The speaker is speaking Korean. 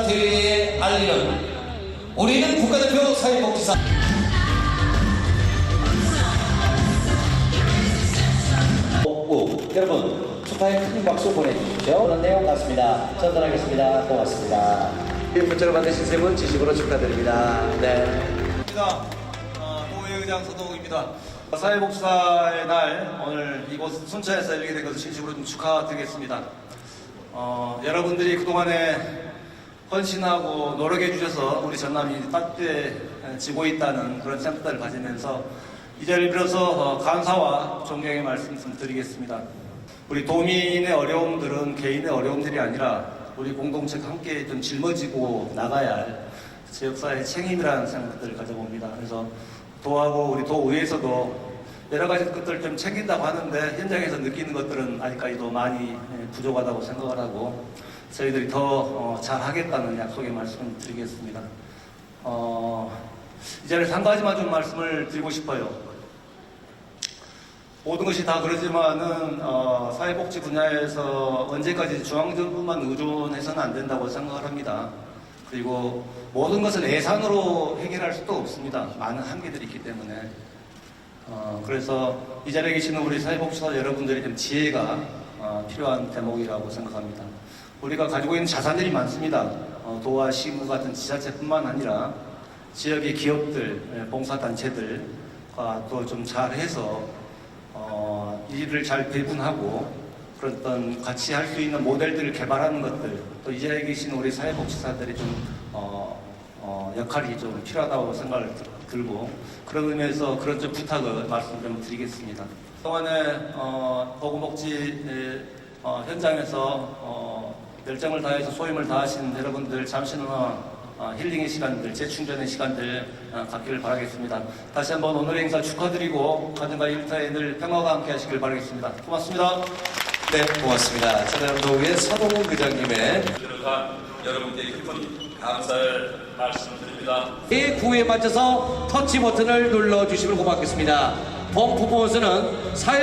사회복지사 대회에 알리는 우리는 국가대표 사회복지사 오, 여러분 축하의 큰 박수 보내주십시오. 그런 내용 같습니다. 전달하겠습니다. 고맙습니다. 이 문자로 받으신 세 분 지식으로 축하드립니다. 네. 입니다. 어, 도의회의장 서동욱입니다. 사회복지사의 날 오늘 이곳 순천에서 열리게 된 것을 진심으로 좀 축하드리겠습니다. 어, 여러분들이 그동안에 헌신하고 노력해 주셔서 우리 전남이 따뜻해지고 있다는 그런 생각들을 가지면서 이 자리를 빌어서 어, 감사와 존경의 말씀 좀 드리겠습니다. 우리 도민의 어려움들은 개인의 어려움들이 아니라 우리 공동체가 함께 좀 짊어지고 나가야 할 지역사회의 책임이라는 생각들을 가져봅니다. 그래서 도하고 우리 도의회에서도 여러 가지 것들을 좀 챙긴다고 하는데 현장에서 느끼는 것들은 아직까지도 많이 예, 부족하다고 생각을 하고 저희들이 더 어, 잘하겠다는 약속의 말씀을 드리겠습니다. 어, 이 자리에서 한 가지만 좀 말씀을 드리고 싶어요. 모든 것이 다 그러지만은 어, 사회복지 분야에서 언제까지 중앙정부만 의존해서는 안 된다고 생각을 합니다. 그리고 모든 것을 예산으로 해결할 수도 없습니다. 많은 한계들이 있기 때문에. 어, 그래서 이 자리에 계시는 우리 사회복지사 여러분들이 좀 지혜가 어, 필요한 대목이라고 생각합니다. 우리가 가지고 있는 자산들이 많습니다. 어, 도와 시무 같은 지자체뿐만 아니라 지역의 기업들, 예, 봉사단체들과 또 좀 잘해서 어, 일을 잘 배분하고 어떤 같이 할 수 있는 모델들을 개발하는 것들 또 이 자리에 계신 우리 사회복지사들이 좀 어, 어, 역할이 좀 필요하다고 생각을 들- 들고 그런 의미에서 그런 좀 부탁을 말씀 좀 드리겠습니다. 그동안에 어, 보건복지 에, 어, 현장에서 어, 열정을 다해서 소임을 다하신 여러분들 잠시나마 어, 힐링의 시간들, 재충전의 시간들 어, 갖기를 바라겠습니다. 다시 한번 오늘의 행사 축하드리고 가정과 일터에 늘 평화가 함께 하시길 바라겠습니다. 고맙습니다. 네 고맙습니다. 천안도의 서동훈 의장님의 여러분께 깊은 감사를 말씀드립니다. 이 구호에 맞춰서 터치 버튼을 눌러주시면 고맙겠습니다. 본 퍼포먼스는 사회